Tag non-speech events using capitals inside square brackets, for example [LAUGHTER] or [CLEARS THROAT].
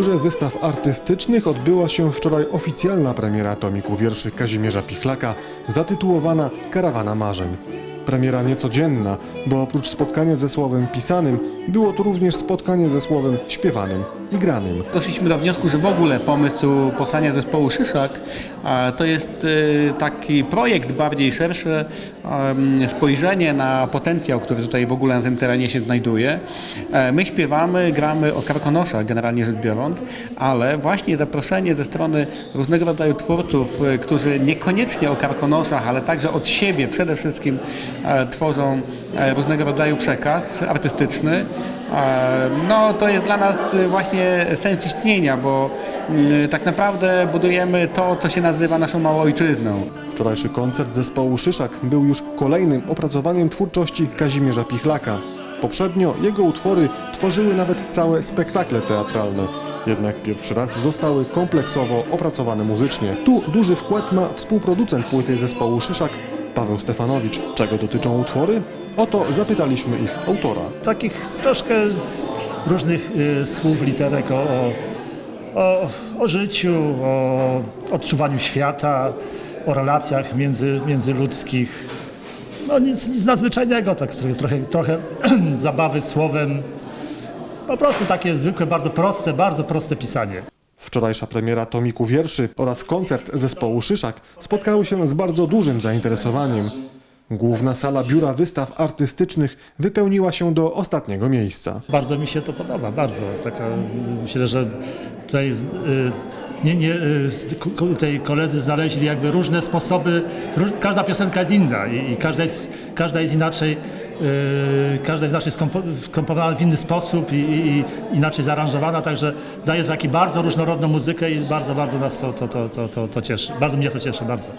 wystaw artystycznych odbyła się wczoraj oficjalna premiera tomiku wierszy Kazimierza Pichlaka zatytułowana Karawana Marzeń. Premiera niecodzienna, bo oprócz spotkania ze słowem pisanym, było to również spotkanie ze słowem śpiewanym i granym. Doszliśmy do wniosku, że w ogóle pomysł powstania zespołu Szyszak to jest e, taki projekt bardziej szerszy, spojrzenie na potencjał, który tutaj w ogóle na tym terenie się znajduje. E, My śpiewamy, gramy o karkonoszach generalnie rzecz biorąc, ale właśnie zaproszenie ze strony różnego rodzaju twórców, e, którzy niekoniecznie o karkonoszach, ale także od siebie przede wszystkim e, tworzą e, różnego rodzaju przekaz artystyczny, No to jest dla nas właśnie sens istnienia, bo mm, tak naprawdę budujemy to, co się nazywa naszą małą ojczyzną. Wczorajszy koncert zespołu Szyszak był już kolejnym opracowaniem twórczości Kazimierza Pichlaka. Poprzednio jego utwory tworzyły nawet całe spektakle teatralne. Jednak pierwszy raz zostały kompleksowo opracowane muzycznie. Tu duży wkład ma współproducent płyty zespołu Szyszak, Paweł Stefanowicz. Czego dotyczą utwory? Oto zapytaliśmy ich autora. takich troszkę różnych y, słów, literek o, o, o, życiu, o odczuwaniu świata, o relacjach między, międzyludzkich. No nic, nic nadzwyczajnego, tak trochę, trochę [CLEARS THROAT] zabawy słowem. Po prostu takie zwykłe, bardzo proste, bardzo proste pisanie. Wczorajsza premiera tomiku wierszy oraz koncert zespołu Szyszak spotkały się z bardzo dużym zainteresowaniem. Główna sala biura wystaw artystycznych wypełniła się do ostatniego miejsca. Bardzo mi się to podoba, bardzo. Taka, myślę, że tutaj y, nie, nie, y, tutaj koledzy znaleźli jakby różne sposoby, róż, każda piosenka jest inna i, i każda, jest, każda jest inaczej, y, każda jest inaczej skompo, skomponowana w inny sposób i, i, inaczej zaaranżowana, także daje taki bardzo różnorodną muzykę i bardzo, bardzo nas to, to, to, to, to, to cieszy. Bardzo mnie to cieszy, bardzo.